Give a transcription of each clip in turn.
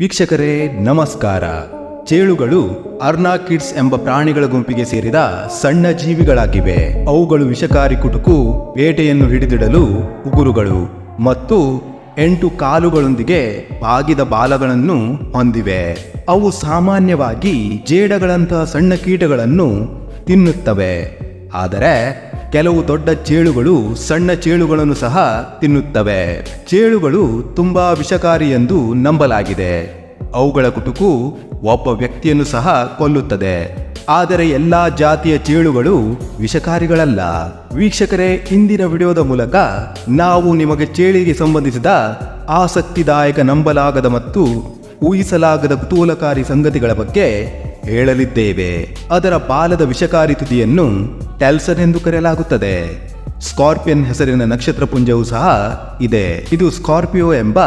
ವೀಕ್ಷಕರೇ, ನಮಸ್ಕಾರ. ಚೇಳುಗಳು ಅರ್ನಾಕಿಡ್ಸ್ ಎಂಬ ಪ್ರಾಣಿಗಳ ಗುಂಪಿಗೆ ಸೇರಿದ ಸಣ್ಣ ಜೀವಿಗಳಾಗಿವೆ. ಅವುಗಳು ವಿಷಕಾರಿ ಕುಟುಕು, ಬೇಟೆಯನ್ನು ಹಿಡಿದಿಡಲು ಉಗುರುಗಳು ಮತ್ತು ಎಂಟು ಕಾಲುಗಳೊಂದಿಗೆ ಬಾಗಿದ ಬಾಲಗಳನ್ನು ಹೊಂದಿವೆ. ಅವು ಸಾಮಾನ್ಯವಾಗಿ ಜೇಡಗಳಂತಹ ಸಣ್ಣ ಕೀಟಗಳನ್ನು ತಿನ್ನುತ್ತವೆ. ಆದರೆ ಕೆಲವು ದೊಡ್ಡ ಚೇಳುಗಳು ಸಣ್ಣ ಚೇಳುಗಳನ್ನು ಸಹ ತಿನ್ನುತ್ತವೆ. ಚೇಳುಗಳು ತುಂಬಾ ವಿಷಕಾರಿ ಎಂದು ನಂಬಲಾಗಿದೆ. ಅವುಗಳ ಕುಟುಕು ಒಬ್ಬ ವ್ಯಕ್ತಿಯನ್ನು ಸಹ ಕೊಲ್ಲುತ್ತದೆ. ಆದರೆ ಎಲ್ಲಾ ಜಾತಿಯ ಚೇಳುಗಳು ವಿಷಕಾರಿಗಳಲ್ಲ. ವೀಕ್ಷಕರೇ ಇಂದಿನ ವಿಡಿಯೋದ ಮೂಲಕ ನಾವು ನಿಮಗೆ ಚೇಳಿಗೆ ಸಂಬಂಧಿಸಿದ ಆಸಕ್ತಿದಾಯಕ ನಂಬಲಾಗದ ಮತ್ತು ಊಹಿಸಲಾಗದ ಕುತೂಹಲಕಾರಿ ಸಂಗತಿಗಳ ಬಗ್ಗೆ ಹೇಳಲಿದ್ದೇವೆ. ಅದರ ಬಾಲದ ವಿಷಕಾರಿ ತುದಿಯನ್ನು ಟೆಲ್ಸನ್ ಎಂದು ಕರೆಯಲಾಗುತ್ತದೆ. ಸ್ಕಾರ್ಪಿಯನ್ ಹೆಸರಿನ ನಕ್ಷತ್ರ ಪುಂಜವು ಸಹ ಇದೆ. ಇದು ಸ್ಕಾರ್ಪಿಯೋ ಎಂಬ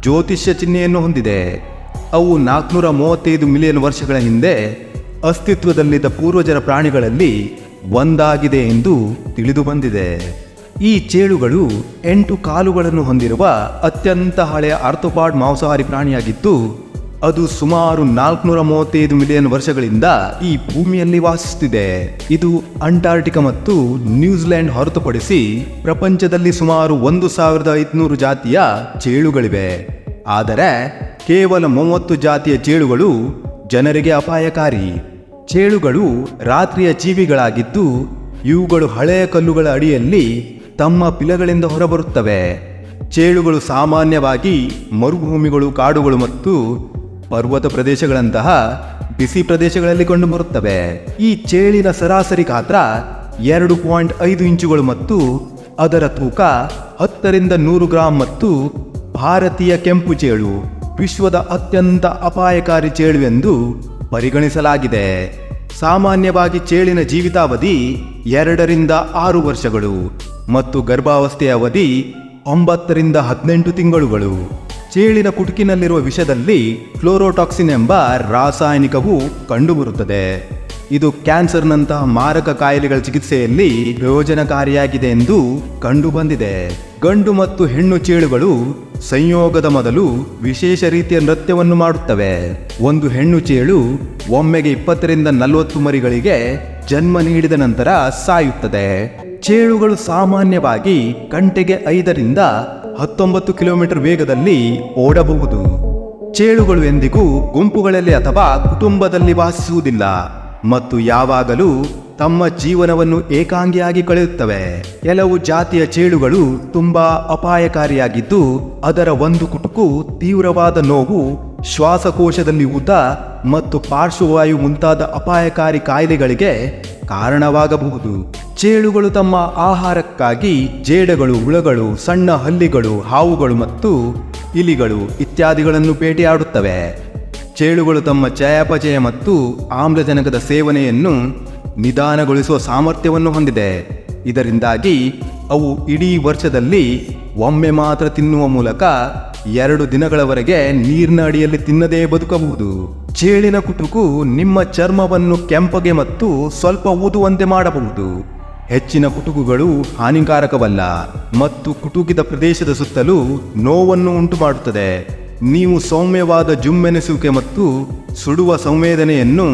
ಜ್ಯೋತಿಷ್ಯ ಚಿಹ್ನೆಯನ್ನು ಹೊಂದಿದೆ. ಅವು ನಾಲ್ಕುನೂರ ಮೂವತ್ತೈದು ಮಿಲಿಯನ್ ವರ್ಷಗಳ ಹಿಂದೆ ಅಸ್ತಿತ್ವದಲ್ಲಿದ್ದ ಪೂರ್ವಜರ ಪ್ರಾಣಿಗಳಲ್ಲಿ ಒಂದಾಗಿದೆ ಎಂದು ತಿಳಿದು ಬಂದಿದೆ. ಈ ಚೇಳುಗಳು ಎಂಟು ಕಾಲುಗಳನ್ನು ಹೊಂದಿರುವ ಅತ್ಯಂತ ಹಳೆಯ ಆರ್ಥೋಪಾಡ್ ಮಾಂಸಾಹಾರಿ ಪ್ರಾಣಿಯಾಗಿದ್ದು ಅದು ಸುಮಾರು ನಾಲ್ಕುನೂರ ಮೂವತ್ತೈದು ಮಿಲಿಯನ್ ವರ್ಷಗಳಿಂದ ಈ ಭೂಮಿಯಲ್ಲಿ ವಾಸಿಸುತ್ತಿದೆ ಇದು ಅಂಟಾರ್ಟಿಕಾ ಮತ್ತು ನ್ಯೂಜಿಲೆಂಡ್ ಹೊರತುಪಡಿಸಿ ಪ್ರಪಂಚದಲ್ಲಿ ಸುಮಾರು ಒಂದು ಸಾವಿರದ ಐದುನೂರು ಜಾತಿಯ ಚೇಳುಗಳಿವೆ. ಆದರೆ ಕೇವಲ ಮೂವತ್ತು ಜಾತಿಯ ಚೇಳುಗಳು ಜನರಿಗೆ ಅಪಾಯಕಾರಿ. ಚೇಳುಗಳು ರಾತ್ರಿಯ ಜೀವಿಗಳಾಗಿದ್ದು ಇವುಗಳು ಹಳೆಯ ಕಲ್ಲುಗಳ ಅಡಿಯಲ್ಲಿ ತಮ್ಮ ಪಿಲಗಳಿಂದ ಹೊರಬರುತ್ತವೆ. ಚೇಳುಗಳು ಸಾಮಾನ್ಯವಾಗಿ ಮರುಭೂಮಿಗಳು, ಕಾಡುಗಳು ಮತ್ತು ಪರ್ವತ ಪ್ರದೇಶಗಳಂತಹ ಬಿಸಿ ಪ್ರದೇಶಗಳಲ್ಲಿ ಕಂಡುಬರುತ್ತವೆ ಈ ಚೇಳಿನ ಸರಾಸರಿ ಗಾತ್ರ ಎರಡು ಪಾಯಿಂಟ್ ಐದು ಇಂಚುಗಳು ಮತ್ತು ಅದರ ತೂಕ ಹತ್ತರಿಂದ ನೂರು ಗ್ರಾಂ ಮತ್ತು ಭಾರತೀಯ ಕೆಂಪು ಚೇಳು, ವಿಶ್ವದ ಅತ್ಯಂತ ಅಪಾಯಕಾರಿ ಚೇಳು ಎಂದು ಪರಿಗಣಿಸಲಾಗಿದೆ. ಸಾಮಾನ್ಯವಾಗಿ ಚೇಳಿನ ಜೀವಿತಾವಧಿ ಎರಡರಿಂದ ಆರು ವರ್ಷಗಳು ಮತ್ತು ಗರ್ಭಾವಸ್ಥೆಯ ಅವಧಿ ಒಂಬತ್ತರಿಂದ ಹದಿನೆಂಟು ತಿಂಗಳುಗಳು. ಚೇಳಿನ ಕುಟುಕಿನಲ್ಲಿರುವ ವಿಷದಲ್ಲಿ ಕ್ಲೋರೋಟಾಕ್ಸಿನ್ ಎಂಬ ರಾಸಾಯನಿಕವು ಕಂಡುಬರುತ್ತದೆ. ಇದು ಕ್ಯಾನ್ಸರ್ನಂತಹ ಮಾರಕ ಕಾಯಿಲೆಗಳ ಚಿಕಿತ್ಸೆಯಲ್ಲಿ ಪ್ರಯೋಜನಕಾರಿಯಾಗಿದೆ ಎಂದು ಕಂಡುಬಂದಿದೆ. ಗಂಡು ಮತ್ತು ಹೆಣ್ಣು ಚೇಳುಗಳು ಸಂಯೋಗದ ಮೊದಲು ವಿಶೇಷ ರೀತಿಯ ನೃತ್ಯವನ್ನು ಮಾಡುತ್ತವೆ. ಒಂದು ಹೆಣ್ಣು ಚೇಳು ಒಮ್ಮೆಗೆ ಇಪ್ಪತ್ತರಿಂದ ನಲವತ್ತು ಮರಿಗಳಿಗೆ ಜನ್ಮ ನೀಡಿದ ನಂತರ ಸಾಯುತ್ತದೆ. ಚೇಳುಗಳು ಸಾಮಾನ್ಯವಾಗಿ ಗಂಟೆಗೆ ಐದರಿಂದ ಹತ್ತೊಂಬತ್ತು ಕಿಲೋಮೀಟರ್ ವೇಗದಲ್ಲಿ ಓಡಬಹುದು. ಚೇಳುಗಳು ಎಂದಿಗೂ ಗುಂಪುಗಳಲ್ಲಿ ಅಥವಾ ಕುಟುಂಬದಲ್ಲಿ ವಾಸಿಸುವುದಿಲ್ಲ ಮತ್ತು ಯಾವಾಗಲೂ ತಮ್ಮ ಜೀವನವನ್ನು ಏಕಾಂಗಿಯಾಗಿ ಕಳೆಯುತ್ತವೆ. ಕೆಲವು ಜಾತಿಯ ಚೇಳುಗಳು ತುಂಬಾ ಅಪಾಯಕಾರಿಯಾಗಿದ್ದು, ಅದರ ಒಂದು ಕುಟುಕು ತೀವ್ರವಾದ ನೋವು, ಶ್ವಾಸಕೋಶದಲ್ಲಿ ಊತ ಮತ್ತು ಪಾರ್ಶ್ವವಾಯು ಮುಂತಾದ ಅಪಾಯಕಾರಿ ಕಾಯಿಲೆಗಳಿಗೆ ಕಾರಣವಾಗಬಹುದು. ಚೇಳುಗಳು ತಮ್ಮ ಆಹಾರಕ್ಕಾಗಿ ಜೇಡಗಳು, ಹುಳಗಳು, ಸಣ್ಣ ಹಲ್ಲಿಗಳು, ಹಾವುಗಳು ಮತ್ತು ಇಲಿಗಳು ಇತ್ಯಾದಿಗಳನ್ನು ಬೇಟೆಯಾಡುತ್ತವೆ ಚೇಳುಗಳು ತಮ್ಮ ಚಯಾಪಚಯ ಮತ್ತು ಆಮ್ಲಜನಕದ ಸೇವನೆಯನ್ನು ನಿಧಾನಗೊಳಿಸುವ ಸಾಮರ್ಥ್ಯವನ್ನು ಹೊಂದಿದೆ. ಇದರಿಂದಾಗಿ ಅವು ಇಡೀ ವರ್ಷದಲ್ಲಿ ಒಮ್ಮೆ ಮಾತ್ರ ತಿನ್ನುವ ಮೂಲಕ ಎರಡು ದಿನಗಳವರೆಗೆ ನೀರಿನ ಅಡಿಯಲ್ಲಿ ತಿನ್ನದೇ ಬದುಕಬಹುದು. ಚೇಳಿನ ಕುಟುಕು ನಿಮ್ಮ ಚರ್ಮವನ್ನು ಕೆಂಪಗೆ ಮತ್ತು ಸ್ವಲ್ಪ ಊದುವಂತೆ ಮಾಡಬಹುದು. ಹೆಚ್ಚಿನ ಕುಟುಕುಗಳು ಹಾನಿಕಾರಕವಲ್ಲ ಮತ್ತು ಕುಟುಕಿದ ಪ್ರದೇಶದ ಸುತ್ತಲೂ ನೋವನ್ನು ಉಂಟುಮಾಡುತ್ತದೆ. ನೀವು ಸೌಮ್ಯವಾದ ಜುಮ್ಮೆನಿಸುವಿಕೆ ಮತ್ತು ಸುಡುವ ಸಂವೇದನೆಯನ್ನು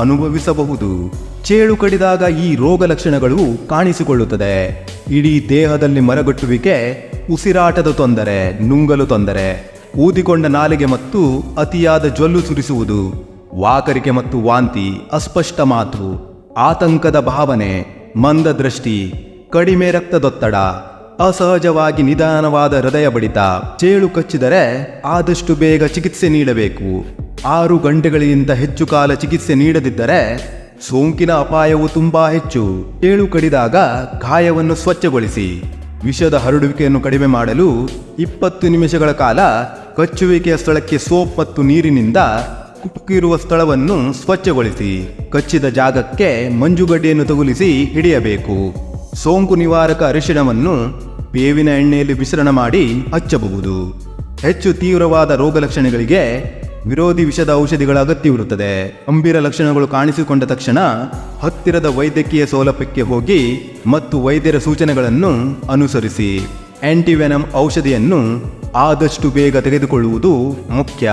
ಅನುಭವಿಸಬಹುದು. ಚೇಳು ಕಡಿದಾಗ ಈ ರೋಗ ಲಕ್ಷಣಗಳು ಕಾಣಿಸಿಕೊಳ್ಳುತ್ತದೆ. ಇಡೀ ದೇಹದಲ್ಲಿ ಮರಗಟ್ಟುವಿಕೆ, ಉಸಿರಾಟದ ತೊಂದರೆ, ನುಂಗಲು ತೊಂದರೆ, ಊದಿಕೊಂಡ ನಾಲಿಗೆ ಮತ್ತು ಅತಿಯಾದ ಜೊಲ್ಲು ಸುರಿಸುವುದು, ವಾಕರಿಕೆ ಮತ್ತು ವಾಂತಿ ಅಸ್ಪಷ್ಟ ಮಾತು, ಆತಂಕದ ಭಾವನೆ ಮಂದ ದೃಷ್ಟಿ ಕಡಿಮೆ ರಕ್ತದೊತ್ತಡ, ಅಸಹಜವಾಗಿ ನಿಧಾನವಾದ ಹೃದಯ ಬಡಿತ, ಚೇಳು ಕಚ್ಚಿದರೆ ಆದಷ್ಟು ಬೇಗ ಚಿಕಿತ್ಸೆ ನೀಡಬೇಕು. ಆರು ಗಂಟೆಗಳಿಗಿಂತ ಹೆಚ್ಚು ಕಾಲ ಚಿಕಿತ್ಸೆ ನೀಡದಿದ್ದರೆ ಸೋಂಕಿನ ಅಪಾಯವು ತುಂಬಾ ಹೆಚ್ಚು. ಚೇಳು ಕಡಿದಾಗ ಗಾಯವನ್ನು ಸ್ವಚ್ಛಗೊಳಿಸಿ. ವಿಷದ ಹರಡುವಿಕೆಯನ್ನು ಕಡಿಮೆ ಮಾಡಲು ಇಪ್ಪತ್ತು ನಿಮಿಷಗಳ ಕಾಲ ಕಚ್ಚುವಿಕೆಯ ಸ್ಥಳಕ್ಕೆ ಸೋಪ್ ಮತ್ತು ನೀರಿನಿಂದ ಕುಟುಕಿರುವ ಸ್ಥಳವನ್ನು ಸ್ವಚ್ಛಗೊಳಿಸಿ, ಕಚ್ಚಿದ ಜಾಗಕ್ಕೆ ಮಂಜುಗಡ್ಡೆಯನ್ನು ತಗುಲಿಸಿ ಹಿಡಿಯಬೇಕು. ಸೋಂಕು ನಿವಾರಕ ಅರಿಶಿಣವನ್ನು ಬೇವಿನ ಎಣ್ಣೆಯಲ್ಲಿ ಮಿಶ್ರಣ ಮಾಡಿ ಹಚ್ಚಬಹುದು. ಹೆಚ್ಚು ತೀವ್ರವಾದ ರೋಗ ಲಕ್ಷಣಗಳಿಗೆ ವಿರೋಧಿ ವಿಷದ ಔಷಧಿಗಳ ಅಗತ್ಯವಿರುತ್ತದೆ. ಗಂಭೀರ ಲಕ್ಷಣಗಳು ಕಾಣಿಸಿಕೊಂಡ ತಕ್ಷಣ ಹತ್ತಿರದ ವೈದ್ಯಕೀಯ ಸೌಲಭ್ಯಕ್ಕೆ ಹೋಗಿ ಮತ್ತು ವೈದ್ಯರ ಸೂಚನೆಗಳನ್ನು ಅನುಸರಿಸಿ. ಆಂಟಿವೆನಮ್ ಔಷಧಿಯನ್ನು ಆದಷ್ಟು ಬೇಗ ತೆಗೆದುಕೊಳ್ಳುವುದು ಮುಖ್ಯ.